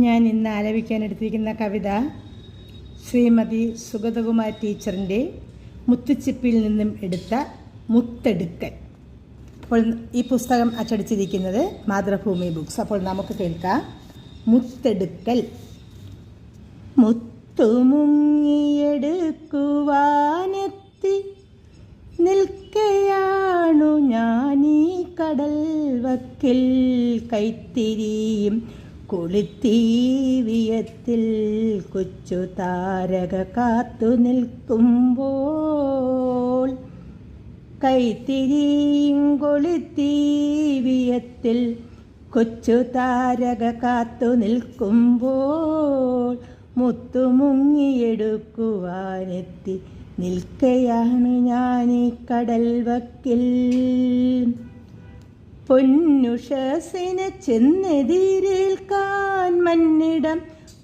ഞാൻ ഇന്ന് ആലപിക്കാൻ എടുത്തിരിക്കുന്ന കവിത ശ്രീമതി സുഗതകുമാർ ടീച്ചറിന്റെ മുത്തുച്ചിപ്പിൽ നിന്നും എടുത്ത മുത്തെടുക്കൽ. അപ്പോൾ ഈ പുസ്തകം അച്ചടിച്ചിരിക്കുന്നത് മാതൃഭൂമി ബുക്സ്. അപ്പോൾ നമുക്ക് കേൾക്കാം. മുത്തെടുക്കൽ. മുത്തുമുങ്ങിയെടുക്കുവാനെത്തി നിൽക്കയാണു ഞാനീ കടൽ വക്കിൽ കൈത്തിരിയും. കുളിത്തീവിയത്തിൽ കൊച്ചു താരക കാത്തു നിൽക്കുമ്പോൾ കൈത്തിരിയും കൊളിത്തീവിയത്തിൽ കൊച്ചു താരക കാത്തു നിൽക്കുമ്പോൾ മുത്തുമുങ്ങിയെടുക്കുവാനെത്തി നിൽക്കയാണ് ഞാൻ ഈ കടൽ വക്കിൽ. പൊന്നുഷസിനെ ചെന്നെതിരേൽ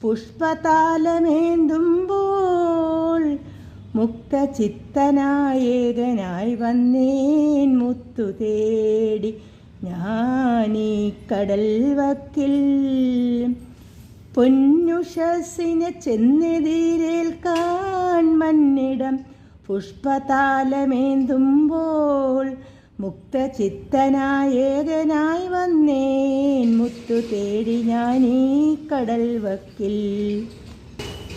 പുഷ്പതാലമേന്തുമ്പോൾ മുക്തചിത്തനായേകനായി വന്നേൻ മുത്തു തേടി ഞാനീ കടൽ വക്കിൽ. പൊന്നുഷസിനെ ചെന്നെതിരേൽക്കാൻ മന്നിടം പുഷ്പതാലമേന്തുമ്പോൾ മുക്തചിത്തനായേകനായി വന്നേൻ. മുത്തു തേടി ഞാനീ കടൽ വക്കിൽ.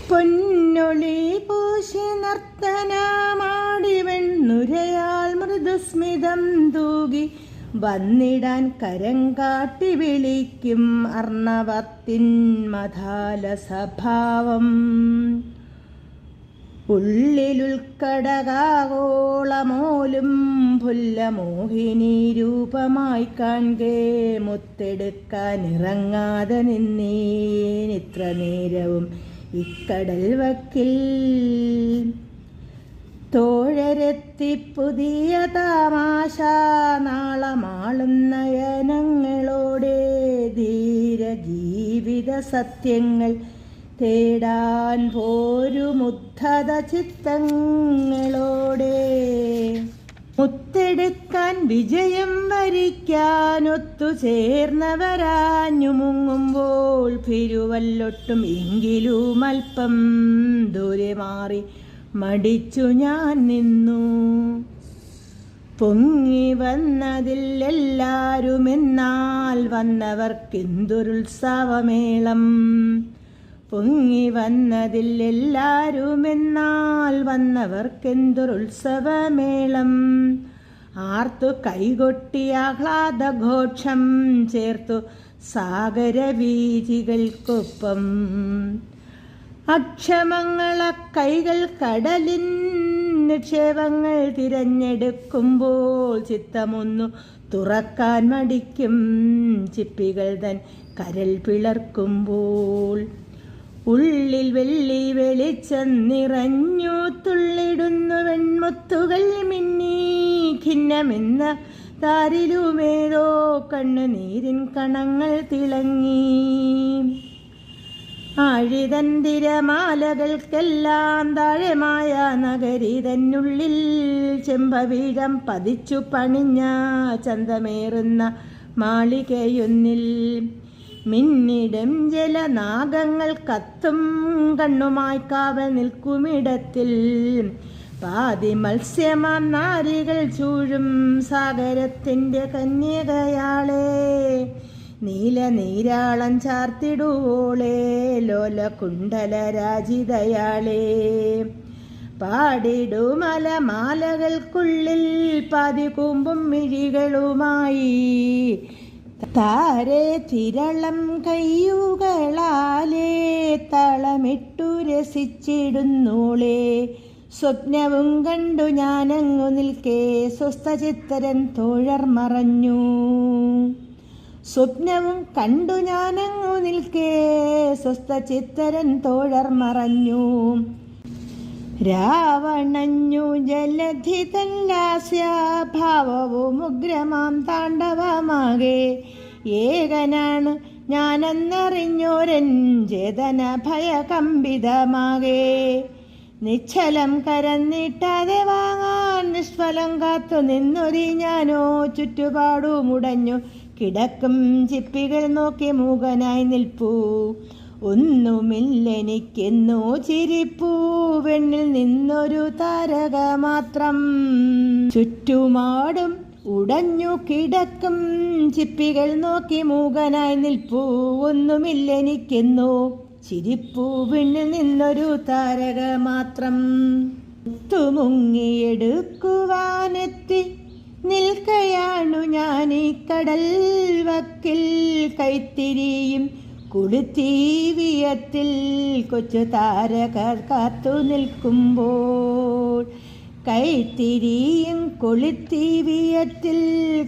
പൊന്നൊളി പൂശി നർത്തനമാടി വെണ്ണുരയാൽ മൃദുസ്മിതം തൂകി വന്നിടാൻ കരം കാട്ടി വിളിക്കും അർണവത്തിൻ മധാല സ്വഭാവം ഉള്ളിലുൾക്കടകാകോളമോലും പുല്ലമോഹിനി രൂപമായി കാൺകേ മുത്തെടുക്കാൻ ഇറങ്ങാതെ നിന്നേനിത്ര നേരവും ഇക്കടൽ വക്കിൽ. തോഴരെത്തി പുതിയ താമാശ നാളമാളും നയനങ്ങളോടെ ധീര ജീവിത സത്യങ്ങൾ തേടാൻ പോരുമുദ്ധത ചിത്തങ്ങളോടെ. മുത്തെടുക്കാൻ വിജയം വരിക്കാൻ ഒത്തുചേർന്നവരാഞ്ഞു മുങ്ങുമ്പോൾ പിരുവല്ലൊട്ടും എങ്കിലും അല്പം ദൂരെ മാറി മടിച്ചു ഞാൻ നിന്നു. പൊങ്ങി വന്നതിൽ എല്ലാരുമെന്നാൽ വന്നവർക്കെന്തൊരുത്സവമേളം. പൊങ്ങി വന്നതിൽ എല്ലാരുമെന്നാൽ വന്നവർക്കെന്തൊരുത്സവമേളം. ആർത്തു കൈകൊട്ടി ആഹ്ലാദഘോഷം ചേർത്തു സാഗരവീചികൾക്കൊപ്പം. അക്ഷമങ്ങള കൈകൾ കടലിൻ നിക്ഷേപങ്ങൾ തിരഞ്ഞെടുക്കുമ്പോൾ ചിത്തമൊന്നു തുറക്കാൻ മടിക്കും ചിപ്പികൾ തൻ കരൽ പിളർക്കുമ്പോൾ. ഉള്ളിൽ വെള്ളി വെളിച്ചം നിറഞ്ഞു തുള്ളിടുന്നു വെൺമുത്തുകൾ മിന്നി ഖിന്നമെന്ന താരിലുമേതോ കണ്ണുനീരിൻ കണങ്ങൾ തിളങ്ങി. ആഴിതന്തിരമാലകൾക്കെല്ലാം താഴെമായ നഗരി തന്നുള്ളിൽ ചെമ്പവീഴം പതിച്ചു പണിഞ്ഞ ചന്തമേറുന്ന മാളികയൊന്നിൽ മിന്നിടം ജലനാഗങ്ങൾ കത്തും കണ്ണുമായി കാവൽ നിൽക്കുമിടത്തിൽ. പാതി മത്സ്യമാം നാരികൾ ചൂഴും സാഗരത്തിന്റെ കന്യകയാളെ. നീല നീരാളം ചാർത്തിടുവോളെ ലോല കുണ്ടല രാജിതയാളെ. പാടിടുമലമാലകൾക്കുള്ളിൽ പാതി കൂമ്പും മിഴികളുമായി. താരെ തിരളം കയ്യുകളാലേ തളമിട്ടു രസിച്ചിടുന്നോളേ. സ്വപ്നവും കണ്ടു ഞാനങ്ങു നിൽക്കേ സ്വസ്ഥചിത്തരൻ തോഴർ മറഞ്ഞു. സ്വപ്നവും കണ്ടു ഞാനങ്ങു നിൽക്കേ സ്വസ്ഥചിത്തരൻ തോഴർ മറഞ്ഞു. രാവണഞ്ഞു ജലധിതല്ലാസ്യഭാവവും ഉഗ്രമാം താണ്ഡവമാകെ. ഏകനാണ് ഞാനെന്നറിഞ്ഞോരൻ ചേതന ഭയകമ്പിതമാകെ. നിശ്ചലം കരന്നിട്ടാതെ വാങ്ങാൻ നിഷ്ഫലം കാത്തു നിന്നൊരി ഞാനോ ചുറ്റുപാടു മുടഞ്ഞു കിടക്കും ചിപ്പികൾ നോക്കി മൂകനായി നിൽപ്പൂ. ഒന്നുമില്ലെനിക്കെന്നോ ചിരിപ്പൂവെണ്ണിൽ നിന്നൊരു താരക മാത്രം ചുറ്റുമാടും ഉടഞ്ഞു കിടക്കും ചിപ്പികൾ നോക്കി മൂകനായി നിൽപ്പൂ. ഒന്നുമില്ലെനിക്കെന്നോ ചിരിപ്പൂ വെണ്ണിൽ നിന്നൊരു താരക മാത്രം മുങ്ങിയെടുക്കുവാനെത്തി നിൽക്കയാണു ഞാൻ ഈ കടൽ വക്കിൽ കൈത്തിരിയും. കുളിത്തീവിയത്തിൽ കൊച്ചു താരകർ കാത്തു നിൽക്കുമ്പോൾ കൈത്തിരിയും കൊളുത്തീവിയത്തിൽ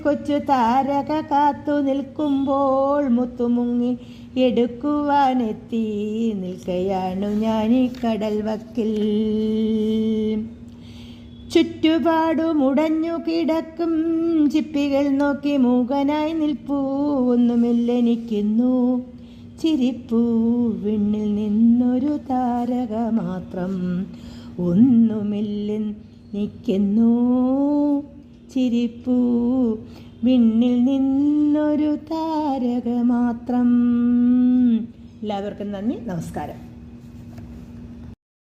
കൊച്ചു താരക കാത്തു നിൽക്കുമ്പോൾ മുത്തുമുങ്ങി എടുക്കുവാനെത്തി നിൽക്കയാണു ഞാൻ ഈ കടൽ വക്കിൽ. ചുറ്റുപാടുമുടഞ്ഞു കിടക്കും ചിപ്പികൾ നോക്കി മൂകനായി നിൽപ്പൂ. ഒന്നുമില്ലെനിക്കുന്നു. ചിരിപ്പൂ വിണ്ണിൽ നിന്നൊരു താരക മാത്രം ഒന്നുമില്ലെനിക്കുന്നു ചിരിപ്പൂ വിണ്ണിൽ നിന്നൊരു താരക മാത്രം. എല്ലാവർക്കും നന്ദി. നമസ്കാരം.